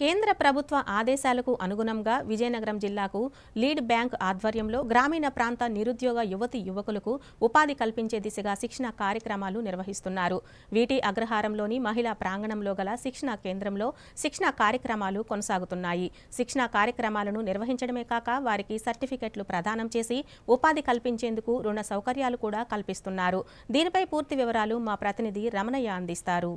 కేంద్ర ప్రభుత్వ ఆదేశాలకు అనుగుణంగా విజయనగరం జిల్లాకు లీడ్ బ్యాంక్ ఆధ్వర్యంలో గ్రామీణ ప్రాంత నిరుద్యోగ యువతి యువకులకు ఉపాధి కల్పించే దిశగా శిక్షణ కార్యక్రమాలు నిర్వహిస్తున్నారు. వీటి అగ్రహారంలోని మహిళా ప్రాంగణంలో గల శిక్షణ కేంద్రంలో శిక్షణ కార్యక్రమాలు కొనసాగుతున్నాయి. శిక్షణ కార్యక్రమాలను నిర్వహించడమే కాక వారికి సర్టిఫికెట్లు ప్రదానం చేసి ఉపాధి కల్పించేందుకు రుణ సౌకర్యాలు కూడా కల్పిస్తున్నారు. దీనిపై పూర్తి వివరాలు మా ప్రతినిధి రమణయ్య అందిస్తారు.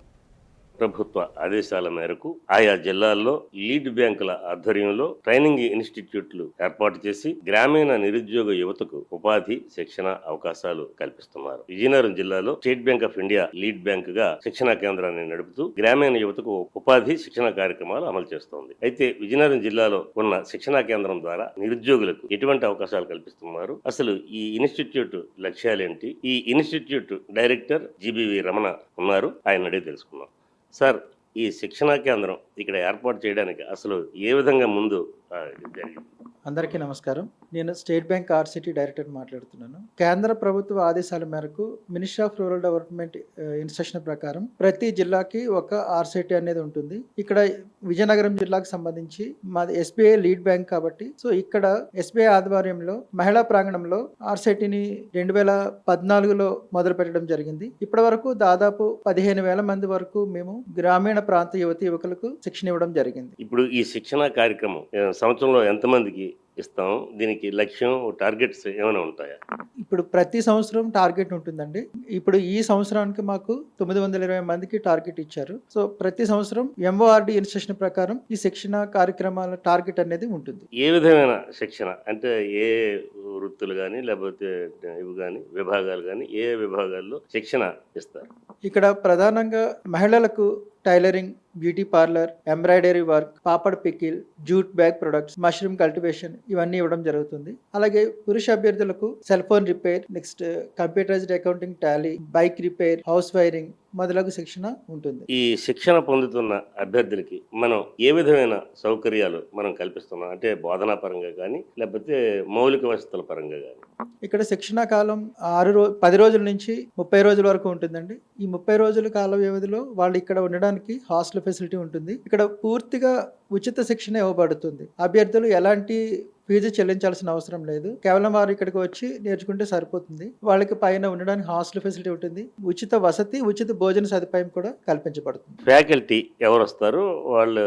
ప్రభుత్వ ఆదేశాల మేరకు ఆయా జిల్లాల్లో లీడ్ బ్యాంకుల ఆధ్వర్యంలో ట్రైనింగ్ ఇన్స్టిట్యూట్లు ఏర్పాటు చేసి గ్రామీణ నిరుద్యోగ యువతకు ఉపాధి శిక్షణ అవకాశాలు కల్పిస్తున్నారు. విజయనగరం జిల్లాలో State Bank of India lead బ్యాంక్గా శిక్షణా కేంద్రాన్ని నడుపుతూ గ్రామీణ యువతకు ఉపాధి శిక్షణ కార్యక్రమాలు అమలు చేస్తోంది. అయితే విజయనగరం జిల్లాలో ఉన్న శిక్షణా కేంద్రం ద్వారా నిరుద్యోగులకు ఎటువంటి అవకాశాలు కల్పిస్తున్నారు? అసలు ఈ ఇన్స్టిట్యూట్ లక్ష్యాలేంటి? ఈ ఇన్స్టిట్యూట్ డైరెక్టర్ జీబీవి రమణ ఉన్నారు. ఆయన అడిగి తెలుసుకున్నాం సార్ ఈ శిక్షణా కేంద్రం ఇక్కడ ఏర్పాటు చేయడానికి అసలు ఏ విధంగా ముందు జరిగింది. అందరికీ నమస్కారం. నేను స్టేట్ బ్యాంక్ ఆర్సిటీ డైరెక్టర్ మాట్లాడుతున్నాను. కేంద్ర ప్రభుత్వ ఆదేశాల మేరకు ministry of rural development instruction ప్రకారం ప్రతి జిల్లాకి ఒక ఆర్సిటీ అనేది ఉంటుంది. ఇక్కడ విజయనగరం జిల్లాకు సంబంధించి మాది ఎస్బీఐ లీడ్ బ్యాంక్ కాబట్టి సో ఇక్కడ ఎస్బీఐ ఆధ్వర్యంలో మహిళా ప్రాంగణంలో ఆర్సిటీని రెండు వేల పద్నాలుగులో మొదలు పెట్టడం జరిగింది. ఇప్పటి వరకు దాదాపు పదిహేను వేల మంది వరకు మేము గ్రామీణ ప్రాంత యువతి యువకులకు శిక్షణ ఇవ్వడం జరిగింది. ఇప్పుడు ఈ శిక్షణా కార్యక్రమం సంవత్సరంలో ఎంతమందికి ఇస్తాం? దీనికి లక్ష్యం టార్గెట్స్ ఏమైనా ఉంటాయా? ఇప్పుడు ప్రతి సంవత్సరం టార్గెట్ ఉంటుందండి. ఇప్పుడు ఈ సంవత్సరానికి మాకు తొమ్మిది వందల ఇరవై మందికి టార్గెట్ ఇచ్చారు. సో ప్రతి సంవత్సరం ఎంఓఆర్డి ఇన్స్ట్రక్షన్ ప్రకారం ఈ శిక్షణ కార్యక్రమాల టార్గెట్ అనేది ఉంటుంది. ఏ విధమైన శిక్షణ? అంటే ఏ వృత్తులు కానీ లేకపోతే ఇవి కానీ విభాగాలు కానీ ఏ విభాగాల్లో శిక్షణ ఇస్తారు? ఇక్కడ ప్రధానంగా మహిళలకు tailoring beauty parlour embroidery work papad pickle jute bag products mushroom cultivation ఇవన్నీ ఇవ్వడం జరుగుతుంది. అలాగే పురుష అభ్యర్థులకు cell phone repair next computerised accounting Tally bike repair house wiring మొదలగు శిక్షణ ఉంటుంది. ఈ శిక్షణ పొందుతున్న అభ్యర్థులకి మనం ఏ విధమైన సౌకర్యాలు మనం కల్పిస్తున్నాం? అంటే బోధనా పరంగా కానీ లేకపోతే మౌలిక వసతుల పరంగా కానీ ఇక్కడ శిక్షణా కాలం ఆరు రో పది రోజుల నుంచి ముప్పై రోజుల వరకు ఉంటుందండి. ఈ ముప్పై రోజుల కాల వ్యవధిలో వాళ్ళు ఇక్కడ ఉండడానికి హాస్టల్ ఫెసిలిటీ ఉంటుంది. ఇక్కడ పూర్తిగా ఉచిత శిక్షణ ఇవ్వబడుతుంది. అభ్యర్థులు ఎలాంటి ఫీజు చెల్లించాల్సిన అవసరం లేదు. కేవలం వారు ఇక్కడికి వచ్చి నేర్చుకుంటే సరిపోతుంది. వాళ్ళకి పైన ఉండడానికి హాస్టల్ ఫెసిలిటీ ఉంటుంది. ఉచిత వసతి ఉచిత భోజన సదుపాయం కూడా కల్పించబడుతుంది. ఫ్యాకల్టీ ఎవరు వస్తారు? వాళ్ళు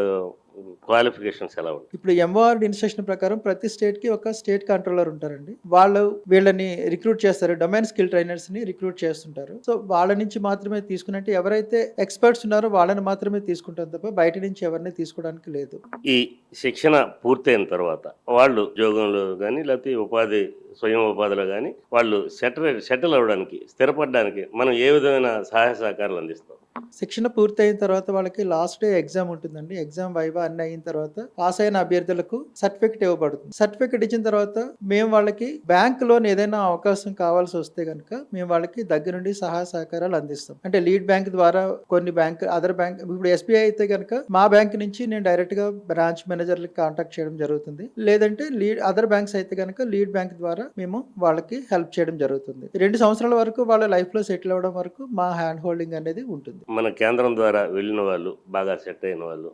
క్వాలిఫికేషన్స్ ఎలా ఉంటాయి? ఇప్పుడు ఎంఓఆర్ ఇన్స్ట్రక్షన్ ప్రకారం ప్రతి స్టేట్కి ఒక స్టేట్ కంట్రోలర్ ఉంటారండి. వాళ్ళు వీళ్ళని రిక్రూట్ చేస్తారు. డొమైన్ స్కిల్ ట్రైనర్స్ని రిక్రూట్ చేస్తుంటారు. సో వాళ్ళ నుంచి మాత్రమే తీసుకున్నట్టు ఎవరైతే ఎక్స్పర్ట్స్ ఉన్నారో వాళ్ళని మాత్రమే తీసుకుంటారు తప్ప బయట నుంచి ఎవరిని తీసుకోవడానికి లేదు. ఈ శిక్షణ పూర్తయిన తర్వాత వాళ్ళు ఉద్యోగంలో కానీ లేకపోతే ఉపాధి స్వయం ఉపాధిలో కానీ వాళ్ళు సెటిల్ సెటిల్ అవ్వడానికి స్థిరపడడానికి మనం ఏ విధమైన సహాయ సహకారాలు అందిస్తాం? శిక్షణ పూర్తయిన తర్వాత వాళ్ళకి లాస్ట్ డే ఎగ్జామ్ ఉంటుందండి. ఎగ్జామ్ వైవా అన్ని అయిన తర్వాత పాస్ అయిన అభ్యర్థులకు సర్టిఫికెట్ ఇవ్వబడుతుంది. సర్టిఫికెట్ ఇచ్చిన తర్వాత మేము వాళ్ళకి బ్యాంక్ లోన్ ఏదైనా అవకాశం కావాల్సి వస్తే కనుక మేము వాళ్ళకి దగ్గర నుండి సహాయ సహకారాలు అందిస్తాం. అంటే లీడ్ బ్యాంక్ ద్వారా కొన్ని బ్యాంక్ అదర్ బ్యాంక్ ఇప్పుడు ఎస్బీఐ అయితే కనుక మా బ్యాంక్ నుంచి నేను డైరెక్ట్గా బ్రాంచ్ మేనేజర్లకు కాంటాక్ట్ చేయడం జరుగుతుంది. లేదంటే లీడ్ అదర్ బ్యాంక్స్ అయితే కనుక లీడ్ బ్యాంక్ ద్వారా మేము వాళ్ళకి హెల్ప్ చేయడం జరుగుతుంది. రెండు సంవత్సరాల వరకు వాళ్ళ లైఫ్లో సెటిల్ అవ్వడం వరకు మా హ్యాండ్ హోల్డింగ్ అనేది ఉంటుంది. మన కేంద్రం ద్వారా వెళ్ళిన వాళ్ళు బాగా సెట్ అయిన వాళ్ళు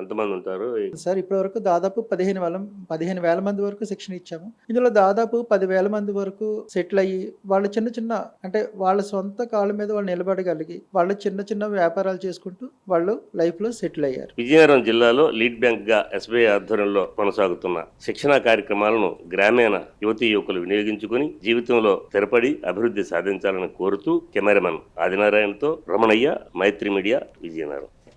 ఎంతమంది ఉంటారు? సార్ ఇప్పటి వరకు దాదాపు పదిహేను వేల పదిహేను వేల మంది వరకు శిక్షణ ఇచ్చాము. ఇందులో దాదాపు పదివేల మంది వరకు సెటిల్ అయ్యి వాళ్ళు చిన్న చిన్న అంటే వాళ్ళ సొంత కాళ్ళ మీద వాళ్ళు నిలబడగలిగి వాళ్ళు చిన్న చిన్న వ్యాపారాలు చేసుకుంటూ వాళ్ళు లైఫ్లో సెటిల్ అయ్యారు. విజయనగరం జిల్లాలో లీడ్ బ్యాంక్గా ఎస్బీఐ ఆధ్వర్యంలో కొనసాగుతున్న శిక్షణా కార్యక్రమాలను గ్రామీణ యువతీ యువకులు వినియోగించుకుని జీవితంలో స్థిరపడి అభివృద్ధి సాధించాలని కోరుతూ కెమెరామెన్ ఆదినారాయణతో రమణయ్య மைத்ரி மீடியா விஜயநகரம்